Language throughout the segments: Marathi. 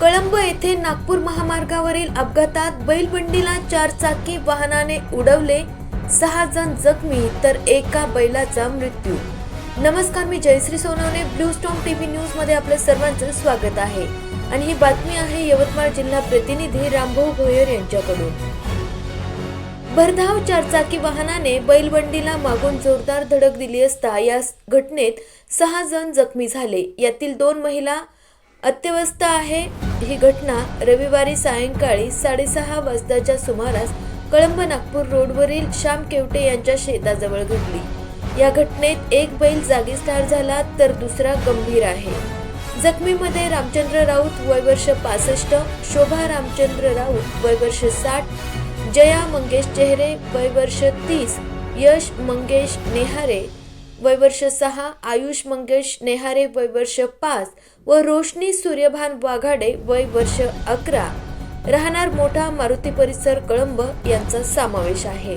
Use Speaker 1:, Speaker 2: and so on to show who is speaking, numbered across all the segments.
Speaker 1: कळंब येथे नागपूर महामार्गावरील अपघातात बैलबंडीला चार चाकी वाहनाने उडवले सहा जण जखमी तर एका बैलाचा मृत्यू. नमस्कार मी Jayashree Sonawane blue storm TV न्यूजमध्ये आपलं सर्वांचं स्वागत आहे. आणि ही बातमी आहे यवतमाळ जिल्हा प्रतिनिधी रामभाऊ भोयर यांच्याकडून. भरधाव चारचाकी वाहनाने बैलबंडीला मागून जोरदार धडक दिली असता या घटनेत सहा जण जखमी झाले. यातील दोन महिला अत्यवस्थ आहे. ही घटना रविवारी सायंकाळी साडेसहा वाजताच्या सुमारास कळंब नागपूर रोडवरील श्याम केवटे यांच्या शेताजवळ घडली. या घटनेत एक बैल जागीच ठार झाला तर दुसरा गंभीर आहे. जखमीमध्ये रामचंद्र राऊत वय वर्ष पासष्ट शोभा रामचंद्र राऊत वय वर्ष साठ जया मंगेश चेहरे वय वर्ष तीस यश मंगेश नेहारे वयवर्ष सहा आयुष मंगेश नेहारे वयवर्ष पाच व रोशनी सूर्यभान वाघाडे वय वर्ष अकरा. राहणार मोठा मारुती परिसर कळंब यांचा समावेश आहे.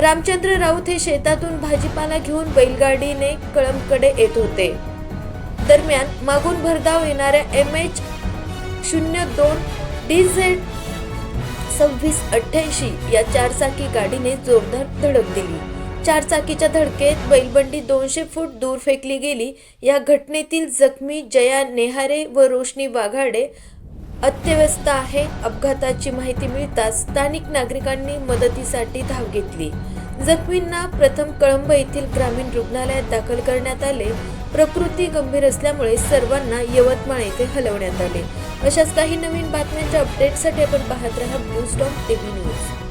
Speaker 1: रामचंद्र राऊत हे शेतातून भाजीपाला घेऊन बैलगाडीने कळंबकडे येत होते. दरम्यान मागून भरधाव येणाऱ्या एम एच शून्य दोन डी झेड सव्वीस अठ्ठ्याऐंशी या चारचाकी गाडीने जोरदार धडक दिली. चारचाकीच्या धडकेत बैलबंडी दोनशे फूट दूर फेकली गेली. या घटनेतील जखमी जया नेहारे व रोशनी वाघाडे अत्यवस्थ आहे अपघाताची माहिती मिळताच स्थानिक नागरिकांनी मदतीसाठी धाव घेतली. जखमींना प्रथम कळंब येथील ग्रामीण रुग्णालयात दाखल करण्यात आले. प्रकृती गंभीर असल्यामुळे सर्वांना यवतमाळ येथे हलवण्यात आले. अशाच काही नवीन बातम्यांच्या अपडेटसाठी आपण पाहत राहा ब्लू स्टॉम टीव्ही न्यूज.